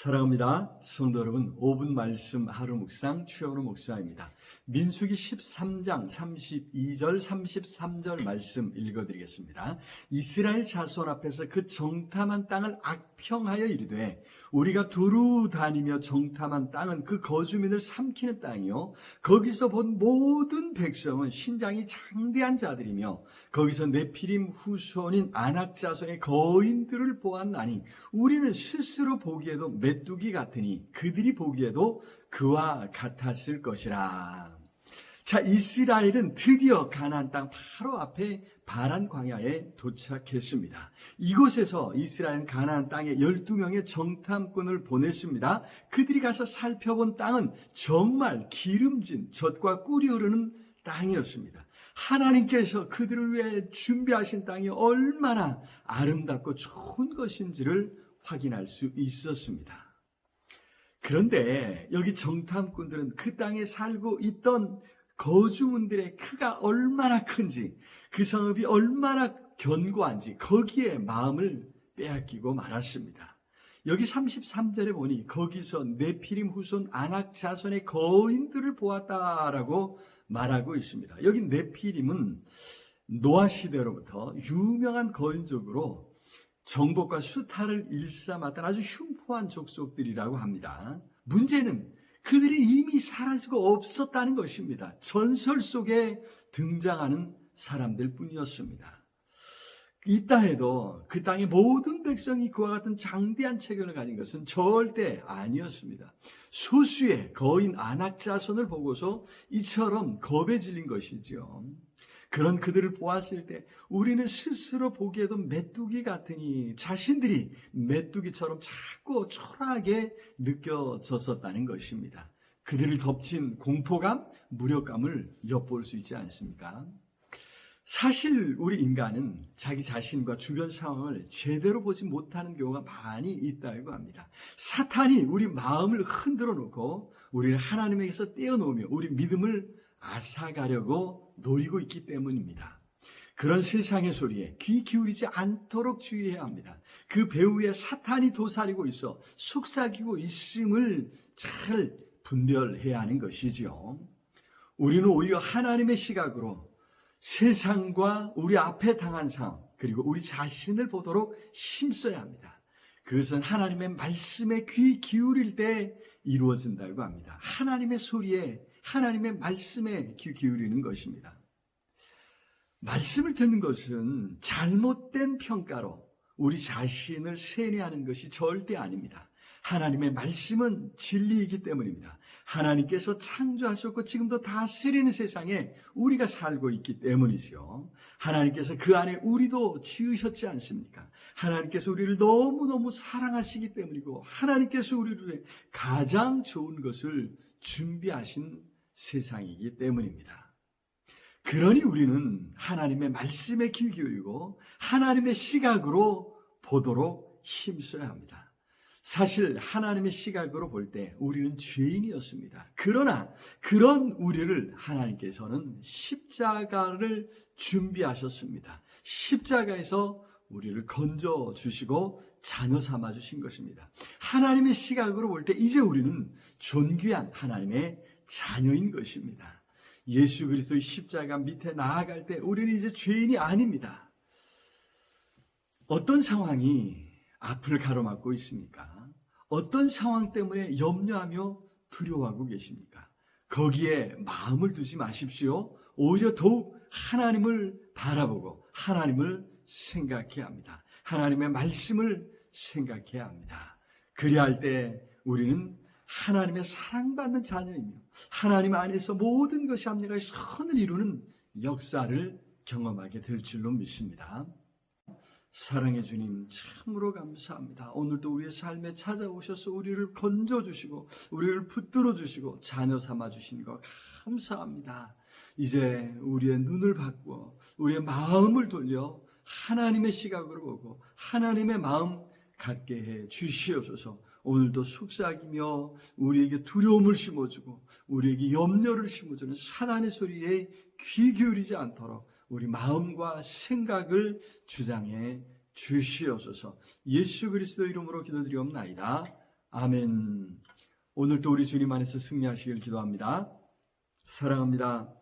사랑합니다. 성도 여러분, 5분 말씀 하루 묵상 추여로 목사입니다. 민수기 13장 32절 33절 말씀 읽어드리겠습니다. 이스라엘 자손 앞에서 그 정탐한 땅을 악평하여 이르되 우리가 두루 다니며 정탐한 땅은 그 거주민을 삼키는 땅이요 거기서 본 모든 백성은 신장이 장대한 자들이며 거기서 네피림 후손인 아낙 자손의 거인들을 보았나니 우리는 스스로 보기에도 메뚜기 같으니 그들이 보기에도 그와 같았을 것이라. 자, 이스라엘은 드디어 가나안 땅 바로 앞에 바란 광야에 도착했습니다. 이곳에서 이스라엘 가나안 땅에 12명의 정탐꾼을 보냈습니다. 그들이 가서 살펴본 땅은 정말 기름진 젖과 꿀이 흐르는 땅이었습니다. 하나님께서 그들을 위해 준비하신 땅이 얼마나 아름답고 좋은 것인지를 확인할 수 있었습니다. 그런데 여기 정탐꾼들은 그 땅에 살고 있던 거주민들의 크가 얼마나 큰지, 그 성읍이 얼마나 견고한지 거기에 마음을 빼앗기고 말았습니다. 여기 33절에 보니 거기서 네피림 후손 아낙 자손의 거인들을 보았다라고 말하고 있습니다. 여기 네피림은 노아 시대로부터 유명한 거인족으로 정복과 수탈을 일삼았던 아주 흉포한 족속들이라고 합니다. 문제는 그들이 이미 사라지고 없었다는 것입니다. 전설 속에 등장하는 사람들 뿐이었습니다. 있다 해도 그 땅의 모든 백성이 그와 같은 장대한 체격을 가진 것은 절대 아니었습니다. 소수의 거인 안악자손을 보고서 이처럼 겁에 질린 것이지요. 그런 그들을 보았을 때 우리는 스스로 보기에도 메뚜기 같으니 자신들이 메뚜기처럼 자꾸 초라하게 느껴졌었다는 것입니다. 그들을 덮친 공포감, 무력감을 엿볼 수 있지 않습니까? 사실 우리 인간은 자기 자신과 주변 상황을 제대로 보지 못하는 경우가 많이 있다고 합니다. 사탄이 우리 마음을 흔들어 놓고 우리를 하나님에게서 떼어놓으며 우리 믿음을 앗아가려고 노리고 있기 때문입니다. 그런 세상의 소리에 귀 기울이지 않도록 주의해야 합니다. 그 배후에 사탄이 도사리고 있어 속삭이고 있음을 잘 분별해야 하는 것이지요. 우리는 오히려 하나님의 시각으로 세상과 우리 앞에 당한 상황, 그리고 우리 자신을 보도록 힘써야 합니다. 그것은 하나님의 말씀에 귀 기울일 때 이루어진다고 합니다. 하나님의 소리에, 하나님의 말씀에 귀 기울이는 것입니다. 말씀을 듣는 것은 잘못된 평가로 우리 자신을 세뇌하는 것이 절대 아닙니다. 하나님의 말씀은 진리이기 때문입니다. 하나님께서 창조하셨고 지금도 다스리는 세상에 우리가 살고 있기 때문이죠. 하나님께서 그 안에 우리도 지으셨지 않습니까? 하나님께서 우리를 너무너무 사랑하시기 때문이고 하나님께서 우리를 가장 좋은 것을 준비하신 세상이기 때문입니다. 그러니 우리는 하나님의 말씀에 귀 기울이고 하나님의 시각으로 보도록 힘써야 합니다. 사실 하나님의 시각으로 볼 때 우리는 죄인이었습니다. 그러나 그런 우리를 하나님께서는 십자가를 준비하셨습니다. 십자가에서 우리를 건져 주시고 자녀 삼아 주신 것입니다. 하나님의 시각으로 볼 때 이제 우리는 존귀한 하나님의 자녀인 것입니다. 예수 그리스도의 십자가 밑에 나아갈 때 우리는 이제 죄인이 아닙니다. 어떤 상황이 앞을 가로막고 있습니까? 어떤 상황 때문에 염려하며 두려워하고 계십니까? 거기에 마음을 두지 마십시오. 오히려 더욱 하나님을 바라보고 하나님을 생각해야 합니다. 하나님의 말씀을 생각해야 합니다. 그래야 할때 우리는 하나님의 사랑받는 자녀이며 하나님 안에서 모든 것이 합리가 선을 이루는 역사를 경험하게 될 줄로 믿습니다. 사랑해 주님 참으로 감사합니다. 오늘도 우리의 삶에 찾아오셔서 우리를 건져 주시고 우리를 붙들어 주시고 자녀 삼아 주신 것 감사합니다. 이제 우리의 눈을 바꾸어 우리의 마음을 돌려 하나님의 시각으로 보고 하나님의 마음 갖게 해 주시옵소서. 오늘도 속삭이며 우리에게 두려움을 심어주고 우리에게 염려를 심어주는 사단의 소리에 귀 기울이지 않도록 우리 마음과 생각을 주장해 주시옵소서. 예수 그리스도 이름으로 기도드리옵나이다. 아멘. 오늘도 우리 주님 안에서 승리하시길 기도합니다. 사랑합니다.